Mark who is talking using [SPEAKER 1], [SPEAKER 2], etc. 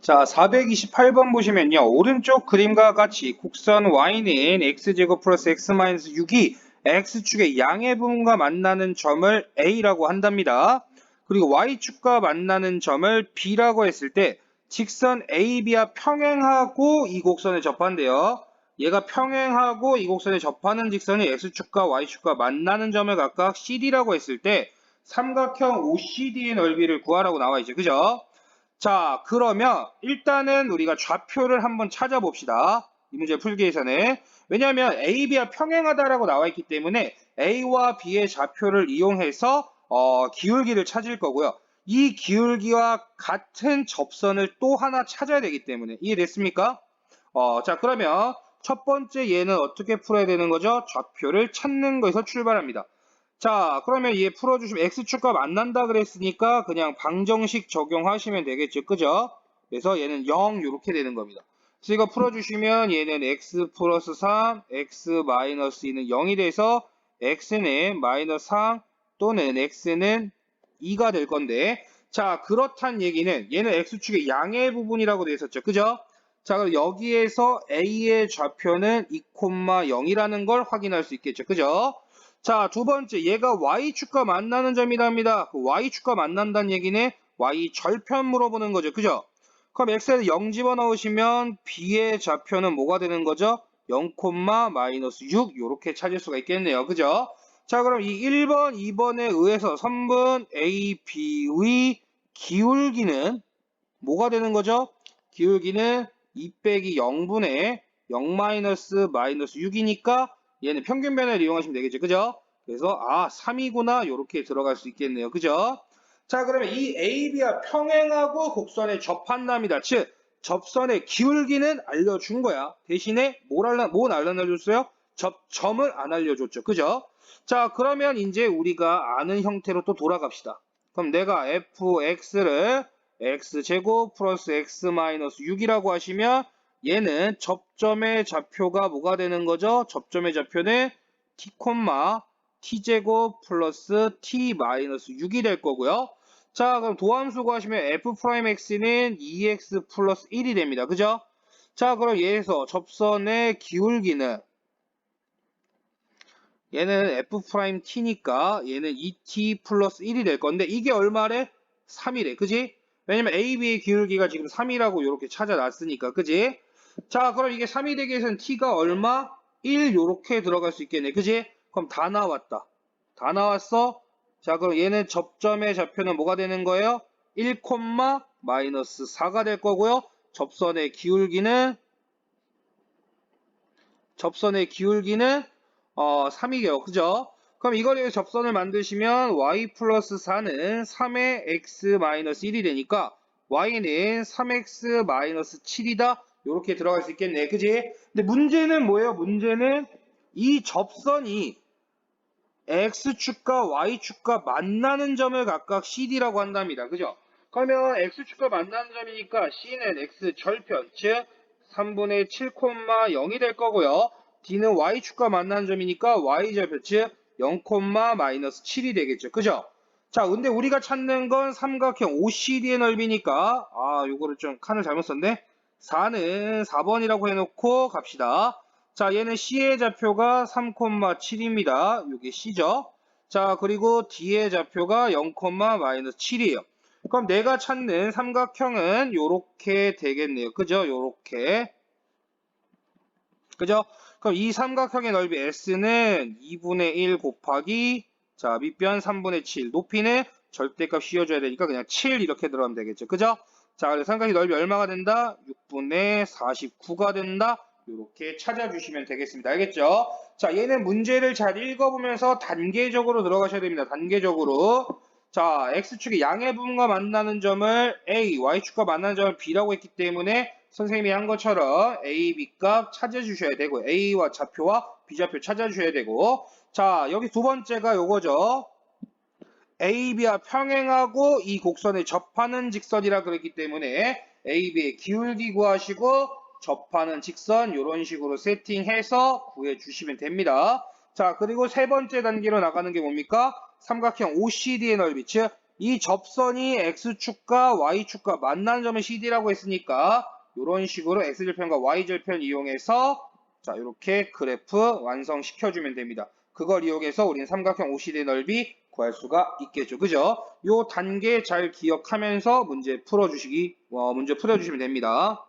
[SPEAKER 1] 자, 428번 보시면요. 오른쪽 그림과 같이 곡선 y는 x제곱 플러스 x 마이너스 6이 x축의 양의 부분과 만나는 점을 a라고 한답니다. 그리고 y축과 만나는 점을 b라고 했을 때 직선 AB와 평행하고 이 곡선에 접한대요. 얘가 평행하고 이 곡선에 접하는 직선이 x축과 y축과 만나는 점을 각각 CD라고 했을 때 삼각형 OCD의 넓이를 구하라고 나와 있죠. 그죠? 자, 그러면 일단은 우리가 좌표를 한번 찾아봅시다. 이 문제 풀기 위해서는. 왜냐하면 A, B와 평행하다라고 나와 있기 때문에 A와 B의 좌표를 이용해서 어, 기울기를 찾을 거고요. 이 기울기와 같은 접선을 또 하나 찾아야 되기 때문에 이해됐습니까? 어, 자, 그러면 첫 번째 얘는 어떻게 풀어야 되는 거죠? 좌표를 찾는 거에서 출발합니다. 자, 그러면 얘 풀어주시면 x축과 만난다 그랬으니까 그냥 방정식 적용하시면 되겠죠. 그죠? 그래서 얘는 0 이렇게 되는 겁니다. 그래서 이거 풀어주시면 얘는 x 플러스 3, x 마이너스 2는 0이 돼서 x는 마이너스 3 또는 x는 2가 될 건데 자, 그렇단 얘기는 얘는 x축의 양의 부분이라고 되어 있었죠. 그죠? 자, 그럼 여기에서 a의 좌표는 2,0이라는 걸 확인할 수 있겠죠. 그죠? 자, 두 번째, 얘가 y축과 만나는 점이랍니다. 그 y축과 만난다는 얘기는 y 절편 물어보는 거죠. 그죠? 그럼 x에서 0 집어넣으시면 b의 좌표는 뭐가 되는 거죠? 0, 마이너스 6 이렇게 찾을 수가 있겠네요. 그죠? 자, 그럼 이 1번, 2번에 의해서 3번 a, b의 기울기는 뭐가 되는 거죠? 기울기는 2 빼기 0분의 0 마이너스 마이너스 6이니까 얘는 평균 변화를 이용하시면 되겠죠. 그죠? 그래서 아 3이구나 이렇게 들어갈 수 있겠네요. 그죠? 자 그러면 이 AB와 평행하고 곡선에 접한답니다. 즉 접선의 기울기는 알려준 거야. 대신에 뭘 알려, 뭘 알려줬어요? 접 점을 안 알려줬죠. 그죠? 자 그러면 이제 우리가 아는 형태로 또 돌아갑시다. 그럼 내가 fx를 x제곱 플러스 x 마이너스 6이라고 하시면 얘는 접점의 좌표가 뭐가 되는 거죠? 접점의 좌표는 t, t제곱 플러스 t 마이너스 6이 될 거고요. 자, 그럼 도함수 구하시면 f'x는 2x 플러스 1이 됩니다. 그죠? 자, 그럼 얘에서 접선의 기울기는 얘는 f't니까 얘는 2t 플러스 1이 될 건데 이게 얼마래? 3이래. 그지? 왜냐면 AB의 기울기가 지금 3이라고 이렇게 찾아놨으니까. 그지? 자, 그럼 이게 3이 되기 위해서는 t가 얼마? 1 요렇게 들어갈 수 있겠네. 그지? 그럼 다 나왔다. 다 나왔어? 자, 그럼 얘는 접점의 좌표는 뭐가 되는 거예요? 1, 마이너스 4가 될 거고요. 접선의 기울기는 접선의 기울기는 어, 3이게요. 그죠? 그럼 이걸 접선을 만드시면 y 플러스 4는 3의 x 마이너스 1이 되니까 y는 3x 마이너스 7이다. 이렇게 들어갈 수 있겠네. 그지? 근데 문제는 뭐예요? 문제는 이 접선이 x축과 y축과 만나는 점을 각각 CD라고 한답니다. 그죠? 그러면 x축과 만나는 점이니까 C는 x 절편, 즉 3분의 7,0이 될 거고요. D는 y축과 만나는 점이니까 y절편, 즉 0, 마이너스 7이 되겠죠. 그죠? 자, 근데 우리가 찾는 건 삼각형 OCD의 넓이니까 아, 요거를 좀 칸을 잘못 썼네. 4는 4번이라고 해놓고 갑시다. 자, 얘는 C의 좌표가 3,7입니다. 이게 C죠. 자, 그리고 D의 좌표가 0, 마이너스 7이에요. 그럼 내가 찾는 삼각형은 요렇게 되겠네요. 그죠? 요렇게. 그죠? 그럼 이 삼각형의 넓이 S는 2분의 1 곱하기 자, 밑변 3분의 7. 높이는 절대값 씌워줘야 되니까 그냥 7 이렇게 들어가면 되겠죠. 그죠? 자, 그래서 삼각형 넓이 얼마가 된다? 6분의 49가 된다. 이렇게 찾아주시면 되겠습니다. 알겠죠? 자, 얘는 문제를 잘 읽어보면서 단계적으로 들어가셔야 됩니다. 단계적으로. 자, X축의 양의 부분과 만나는 점을 A, Y축과 만나는 점을 B라고 했기 때문에 선생님이 한 것처럼 A, B 값 찾아주셔야 되고 A와 좌표와 B좌표 찾아주셔야 되고 자, 여기 두 번째가 요거죠. AB와 평행하고 이 곡선에 접하는 직선이라 그랬기 때문에 AB의 기울기 구하시고 접하는 직선 이런 식으로 세팅해서 구해 주시면 됩니다. 자 그리고 세 번째 단계로 나가는 게 뭡니까? 삼각형 OCD의 넓이 즉 이 접선이 X축과 Y축과 만나는 점을 CD라고 했으니까 이런 식으로 X절편과 Y절편 이용해서 자 이렇게 그래프 완성시켜주면 됩니다. 그걸 이용해서 우리는 삼각형 OCD 넓이 구할 수가 있겠죠. 그죠? 요 단계 잘 기억하면서 문제 풀어주시기, 어, 문제 풀어주시면 됩니다.